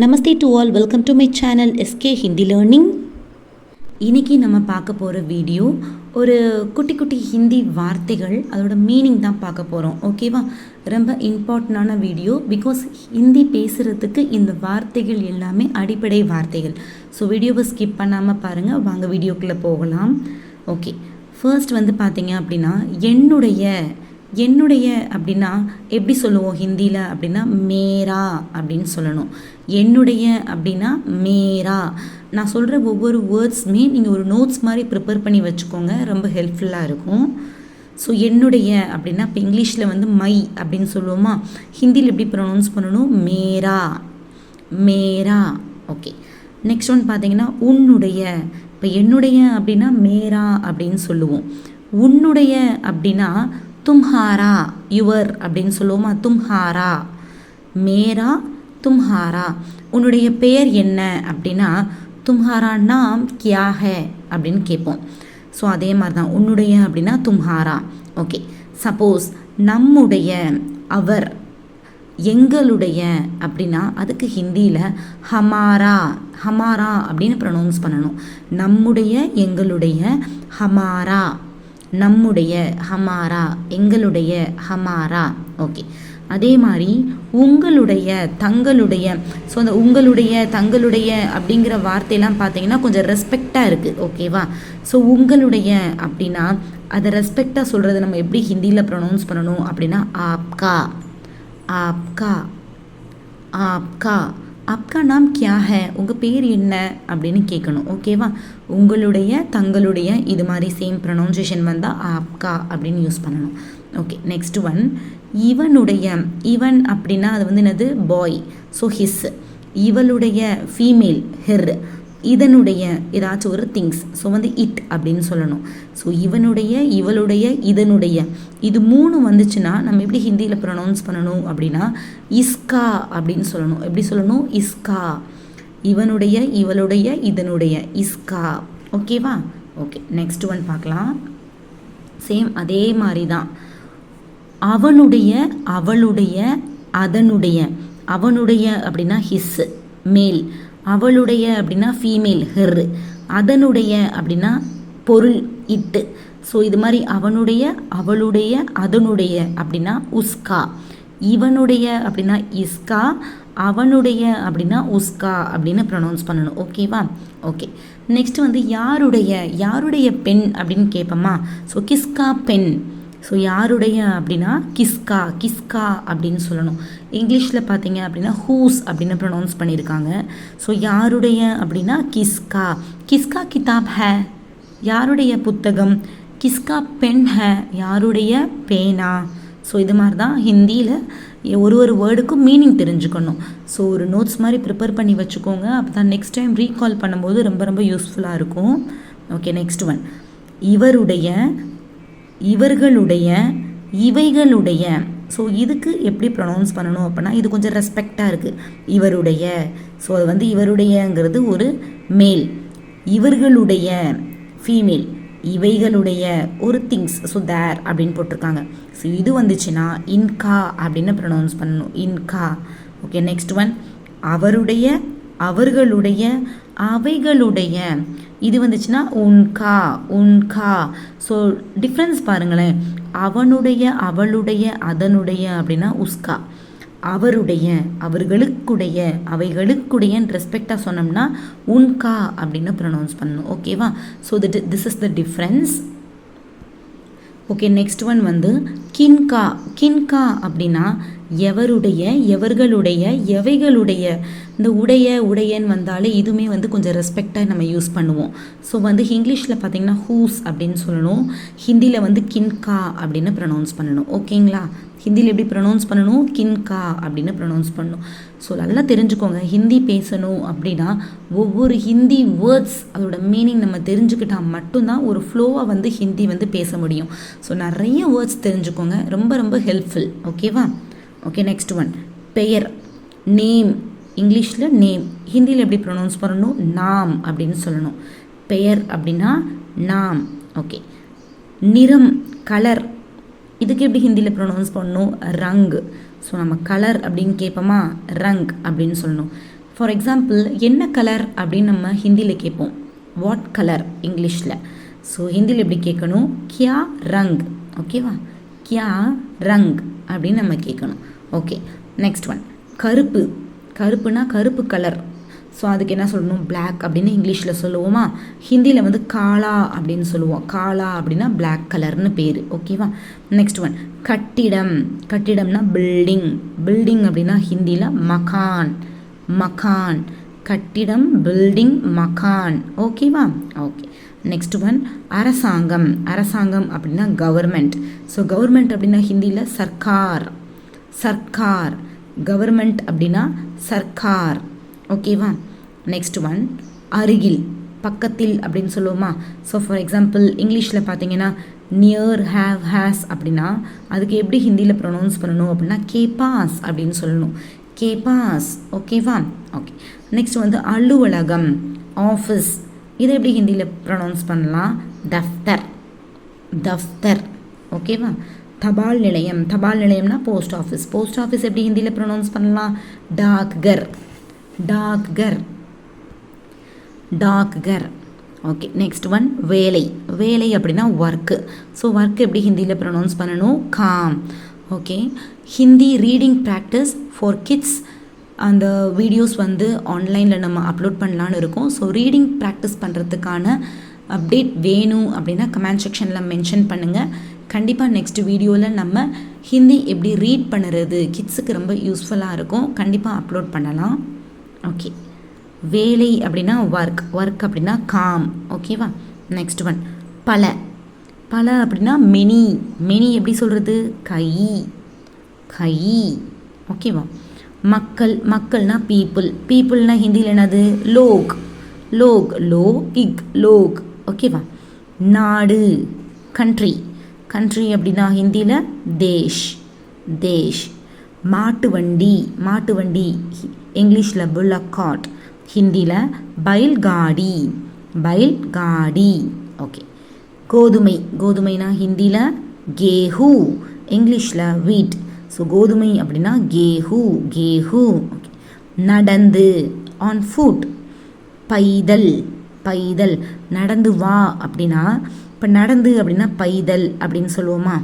Namaste to all welcome to my channel SK Hindi learning இன்னைக்கு நம்ம பார்க்க போகிற வீடியோ ஒரு குட்டி குட்டி ஹிந்தி வார்த்தைகள் அதோட மீனிங் தான் பார்க்க போகிறோம் ஓகேவா ரொம்ப இம்பார்ட்டண்டான வீடியோ பிகாஸ் ஹிந்தி பேசுகிறதுக்கு இந்த வார்த்தைகள் எல்லாமே அடிப்படை வார்த்தைகள். ஸோ வீடியோவை ஸ்கிப் பண்ணாமல் பாருங்கள் வாங்க வீடியோக்குள்ளே போகலாம். ஓகே ஃபர்ஸ்ட் வந்து பார்த்தீங்க அப்படின்னா என்னுடைய என்னுடைய அப்படின்னா எப்படி சொல்லுவோம் ஹிந்தியில் அப்படின்னா மேரா அப்படின்னு சொல்லணும். என்னுடைய அப்படின்னா மேரா. நான் சொல்கிற ஒவ்வொரு வேர்ட்ஸுமே நீங்கள் ஒரு நோட்ஸ் மாதிரி ப்ரிப்பேர் பண்ணி வச்சுக்கோங்க. ரொம்ப ஹெல்ப்ஃபுல்லாக இருக்கும். ஸோ என்னுடைய அப்படின்னா இப்போ இங்கிலீஷில் வந்து மை அப்படின்னு சொல்லுவோமா? ஹிந்தியில் எப்படி ப்ரொனவுன்ஸ் பண்ணணும்? மேரா. மேரா. ஓகே நெக்ஸ்ட் ஒன் பார்த்தீங்கன்னா உன்னுடைய. இப்போ என்னுடைய அப்படின்னா மேரா அப்படின்னு சொல்லுவோம். உன்னுடைய அப்படின்னா தும்ஹாரா யுவர் அப்படின்னு சொல்லுவோமா? தும்ஹாரா. மேரா தும்ஹாரா. உன்னுடைய பெயர் என்ன அப்படின்னா தும்ஹாரா நாம் கியா ஹே அப்படின்னு கேட்போம். ஸோ அதே மாதிரி தான் உன்னுடைய அப்படின்னா தும்ஹாரா. ஓகே சப்போஸ் நம்முடைய அவர் எங்களுடைய அப்படின்னா அதுக்கு ஹிந்தியில் ஹமாரா ஹமாரா அப்படின்னு ப்ரொனவுன்ஸ் பண்ணணும். நம்முடைய எங்களுடைய ஹமாரா. நம்முடைய ஹமாரா எங்களுடைய ஹமாரா. ஓகே அதே மாதிரி உங்களுடைய தங்களுடைய ஸோ அந்த உங்களுடைய தங்களுடைய அப்படிங்கிற வார்த்தையெல்லாம் பார்த்தீங்கன்னா கொஞ்சம் ரெஸ்பெக்டாக இருக்குது ஓகேவா ஸோ உங்களுடைய அப்படின்னா அதை ரெஸ்பெக்டாக சொல்கிறது நம்ம எப்படி ஹிந்தியில் ப்ரொனவுன்ஸ் பண்ணணும் அப்படின்னா ஆப்கா. ஆப்கா. ஆப்கா. அப்கா நாம் கியா ஹே? உங்கள் பேர் என்ன? அப்படின்னு கேட்கணும் ஓகேவா உங்களுடைய தங்களுடைய இது மாதிரி சேம் ப்ரொனவுன்சியேஷன் வந்தால் ஆப்கா அப்படின்னு யூஸ் பண்ணணும். ஓகே நெக்ஸ்ட் ஒன் இவனுடைய இவன் அப்படின்னா அது வந்து என்னது? பாய் ஸோ ஹிஸ் இவளுடைய ஃபீமேல் ஹெர் இதனுடைய ஏதாச்சும் ஒரு திங்ஸ் ஸோ வந்து இட் அப்படின்னு சொல்லணும். ஸோ இவனுடைய இவளுடைய இதனுடைய. இது மூணு வந்துச்சுன்னா நம்ம எப்படி ஹிந்தியில் ப்ரொனவுன்ஸ் பண்ணணும் அப்படின்னா இஸ்கா அப்படின்னு சொல்லணும். எப்படி சொல்லணும்? இஸ்கா. இவனுடைய இவளுடைய இதனுடைய. இஸ்கா. ஓகேவா ஓகே நெக்ஸ்ட் ஒன் பார்க்கலாம். சேம் அதே மாதிரி தான் அவனுடைய அவளுடைய அதனுடைய. அவனுடைய அப்படின்னா ஹிஸ் மேல் அவளுடைய அப்படின்னா ஃபீமேல் ஹெர் அதனுடைய அப்படின்னா பொருள் இட்டு ஸோ இது மாதிரி அவனுடைய அவளுடைய அதனுடைய அப்படின்னா உஸ்கா இவனுடைய அப்படின்னா இஸ்கா அவனுடைய அப்படின்னா உஸ்கா அப்படின்னு ப்ரொனவுன்ஸ் பண்ணணும். ஓகேவா ஓகே நெக்ஸ்ட் வந்து யாருடைய யாருடைய பெண் அப்படின்னு கேட்போமா? ஸோ கிஸ்கா பெண் ஸோ யாருடைய அப்படின்னா கிஸ்கா கிஸ்கா அப்படின்னு சொல்லணும். இங்கிலீஷில் பார்த்தீங்க அப்படின்னா ஹூஸ் அப்படின்னு ப்ரொனவுன்ஸ் பண்ணியிருக்காங்க. ஸோ யாருடைய அப்படின்னா கிஸ்கா. கிஸ்கா கிதாப் ஹே. யாருடைய புத்தகம்? கிஸ்கா பென் ஹே. யாருடைய? பேனா. ஸோ இது மாதிரி தான் ஹிந்தியில் ஒரு ஒரு வேர்டுக்கும் மீனிங் தெரிஞ்சுக்கணும். ஸோ ஒரு நோட்ஸ் மாதிரி ப்ரிப்பேர் பண்ணி வச்சுக்கோங்க. அப்போ தான் நெக்ஸ்ட் டைம் ரீகால் பண்ணும்போது ரொம்ப ரொம்ப யூஸ்ஃபுல்லாக இருக்கும். ஓகே நெக்ஸ்ட் ஒன் இவருடைய இவர்களுடைய இவைகளுடைய. ஸோ இதுக்கு எப்படி ப்ரொனவுன்ஸ் பண்ணணும் அப்படின்னா இது கொஞ்சம் ரெஸ்பெக்டாக இருக்குது இவருடைய. ஸோ அது வந்து இவருடையங்கிறது ஒரு மேல் இவர்களுடைய ஃபீமேல் இவைகளுடைய ஒரு திங்ஸ் ஸோ தேர் அப்படின்னு போட்டிருக்காங்க. ஸோ இது வந்துச்சுன்னா இன்கா அப்படின்னு ப்ரொனவுன்ஸ் பண்ணணும். இன்கா. ஓகே நெக்ஸ்ட் ஒன் அவருடைய அவர்களுடைய அவைகளுடைய. இது வந்துச்சுன்னா உன்கா உன்கா ஸோ டிஃப்ரென்ஸ் பாருங்களேன். அவனுடைய அவளுடைய அதனுடைய அப்படின்னா உஸ்கா. அவருடைய அவர்களுக்குடைய அவைகளுக்குடையன்னு ரெஸ்பெக்டாக சொன்னோம்னா உன்கா அப்படின்னு ப்ரொனவுன்ஸ் பண்ணணும். ஓகேவா so this this is the difference okay next one வந்து கின்கா கின்கா அப்படின்னா எவருடைய எவர்களுடைய எவைகளுடைய. இந்த உடைய உடையன்னு வந்தாலே இதுவுமே வந்து கொஞ்சம் ரெஸ்பெக்டாக நம்ம யூஸ் பண்ணுவோம். ஸோ வந்து இங்கிலீஷில் பார்த்தீங்கன்னா ஹூஸ் அப்படின்னு சொல்லணும். ஹிந்தியில் வந்து கின்கா அப்படின்னு ப்ரொனவுன்ஸ் பண்ணணும். ஓகேங்களா ஹிந்தியில் எப்படி ப்ரொனவுன்ஸ் பண்ணணும்? கின்கா அப்படின்னு ப்ரொனவுன்ஸ் பண்ணணும். ஸோ நல்லா தெரிஞ்சுக்கோங்க. ஹிந்தி பேசணும் அப்படின்னா ஒவ்வொரு ஹிந்தி வேர்ட்ஸ் அதோட மீனிங் நம்ம தெரிஞ்சுக்கிட்டால் மட்டும்தான் ஒரு ஃப்ளோவாக வந்து ஹிந்தி வந்து பேச முடியும். ஸோ நிறைய வேர்ட்ஸ் தெரிஞ்சுக்கோங்க. ரொம்ப ரொம்ப ஹெல்ப்ஃபுல் ஓகேவா ஓகே நெக்ஸ்ட் ஒன் பெயர். நேம் இங்கிலீஷில் நேம் ஹிந்தியில் எப்படி ப்ரொனவுன்ஸ் பண்ணணும்? நாம் அப்படின்னு சொல்லணும். பெயர் அப்படின்னா நாம். ஓகே நிறம் கலர் இதுக்கு எப்படி ஹிந்தியில் ப்ரொனவுன்ஸ் பண்ணணும்? ரங். ஸோ நம்ம கலர் அப்படின்னு கேட்போமா? ரங் அப்படின்னு சொல்லணும். ஃபார் எக்ஸாம்பிள் என்ன கலர் அப்படின்னு நம்ம ஹிந்தியில் கேட்போம்? வாட் கலர் இங்கிலீஷில். ஸோ ஹிந்தியில் எப்படி கேட்கணும்? கியா ரங். ஓகேவா கியா ரங் அப்படின்னு நம்ம கேட்கணும் ஓகே நெக்ஸ்ட் ஒன் கருப்பு. கருப்புனா கருப்பு கலர் ஸோ அதுக்கு என்ன சொல்லணும்? பிளாக் அப்படின்னு இங்கிலீஷில் சொல்லுவோமா? ஹிந்தியில் வந்து காலா அப்படின்னு சொல்லுவோம். காலா அப்படின்னா பிளாக் கலர்னு பேர். ஓகேவா நெக்ஸ்ட் ஒன் கட்டிடம். கட்டிடம்னா பில்டிங் பில்டிங் அப்படின்னா ஹிந்தியில் மகான். மகான். கட்டிடம் பில்டிங் மகான். ஓகேவா ஓகே நெக்ஸ்ட் ஒன் அரசாங்கம். அரசாங்கம் அப்படின்னா கவர்மெண்ட் ஸோ கவர்மெண்ட் அப்படின்னா ஹிந்தியில் சர்க்கார். சர்க்கார். கவர்மெண்ட் அப்படின்னா சர்க்கார். ஓகேவா நெக்ஸ்ட் ஒன் அருகில். பக்கத்தில் அப்படின்னு சொல்லுவோமா? ஸோ ஃபார் எக்ஸாம்பிள் இங்கிலீஷில் பார்த்தீங்கன்னா நியர் ஹேவ் ஹேஸ் அப்படின்னா அதுக்கு எப்படி ஹிந்தியில் ப்ரொனவுன்ஸ் பண்ணணும் அப்படின்னா கேபாஸ் அப்படின்னு சொல்லணும். கேபாஸ் ஓகேவா ஓகே நெக்ஸ்ட் வந்து அலுவலகம். ஆஃபீஸ் இதை எப்படி ஹிந்தியில் ப்ரொனவுன்ஸ் பண்ணலாம்? தஃப்தர். தஃப்தர். ஓகேவா தபால் நிலையம். தபால் நிலையம்னா போஸ்ட் ஆஃபீஸ் போஸ்ட் ஆஃபீஸ் எப்படி ஹிந்தியில் ப்ரொனவுன்ஸ் பண்ணலாம்? டாக்கர். டாக்கர். டாக்கர். ஓகே நெக்ஸ்ட் ஒன் வேலை. வேலை அப்படின்னா ஒர்க்கு ஸோ ஒர்க் எப்படி ஹிந்தியில் ப்ரொனவுன்ஸ் பண்ணணும்? Com. Okay Hindi reading practice for kids அந்த வீடியோஸ் வந்து ஆன்லைனில் நம்ம அப்லோட் பண்ணலான்னு இருக்கோம். ஸோ ரீடிங் ப்ராக்டிஸ் பண்ணுறதுக்கான அப்டேட் வேணும் அப்படின்னா கமெண்ட் செக்ஷனில் மென்ஷன் பண்ணுங்கள் கண்டிப்பாக நெக்ஸ்ட் வீடியோவில் நம்ம ஹிந்தி எப்படி ரீட் பண்ணுறது கிட்ஸுக்கு ரொம்ப யூஸ்ஃபுல்லாக இருக்கும். கண்டிப்பாக அப்லோட் பண்ணலாம். ஓகே வேலை அப்படின்னா ஒர்க் ஒர்க் அப்படின்னா காம் ஓகேவா நெக்ஸ்ட் ஒன் பல. பல அப்படின்னா மெனி மெனி எப்படி சொல்கிறது கை. கை. ஓகேவா மக்கள் மக்கள்னா பீப்புள் பீப்புள்னா ஹிந்தியில் என்னது? லோக். லோக் லோ இக் லோக் ஓகேவா நாடு கண்ட்ரி கண்ட்ரி அப்படின்னா ஹிந்தியில் தேஷ். தேஷ். மாட்டு வண்டி மாட்டு வண்டி. இங்கிலீஷில் புல்லக் காட் ஹிந்தியில் பைல் காடி பைல் காடி ஓகே கோதுமை. கோதுமைனா ஹிந்தியில் கேஹூ. இங்கிலீஷில் வீட். ஸோ கோதுமை அப்படின்னா கேஹூ கேஹூ. நடந்து ஆன் ஃபுட் பைதல் பைதல். நடந்து வா அப்படின்னா இப்போ நடந்து அப்படின்னா பைதல் அப்படின்னு சொல்லுவோமா?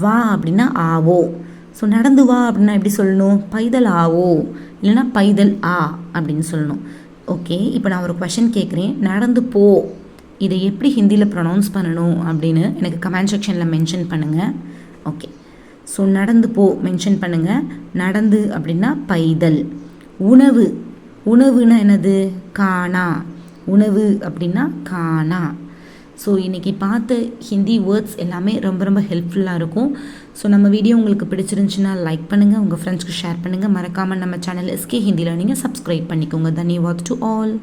வா அப்படின்னா ஆவோ. ஸோ நடந்து வா அப்படின்னா எப்படி சொல்லணும்? பைதல் ஆவோ. இல்லைன்னா பைதல் ஆ அப்படின்னு சொல்லணும். ஓகே இப்போ நான் ஒரு கொஷின் கேட்குறேன் நடந்து போ. இதை எப்படி ஹிந்தியில் ப்ரொனவுன்ஸ் பண்ணணும் அப்படின்னு எனக்கு கமெண்ட் செக்ஷனில் மென்ஷன் பண்ணுங்கள் ஓகே ஸோ நடந்து போ மென்ஷன் பண்ணுங்கள் நடந்து அப்படின்னா பைதல். உணவு. உணவுனா என்னது? காணா. உணவு அப்படின்னா காணா. ஸோ இன்றைக்கி பார்த்த ஹிந்தி வேர்ட்ஸ் எல்லாமே ரொம்ப ரொம்ப ஹெல்ப்ஃபுல்லாக இருக்கும். ஸோ நம்ம வீடியோ உங்களுக்கு பிடிச்சிருந்துச்சுன்னா லைக் பண்ணுங்கள் உங்கள் ஃப்ரெண்ட்ஸ்க்கு ஷேர் பண்ணுங்கள் மறக்காமல் நம்ம சேனல் எஸ்கே ஹிந்தியில் நீங்கள் சப்ஸ்கிரைப் பண்ணிக்கோங்க. தன்யவாத் டு ஆல்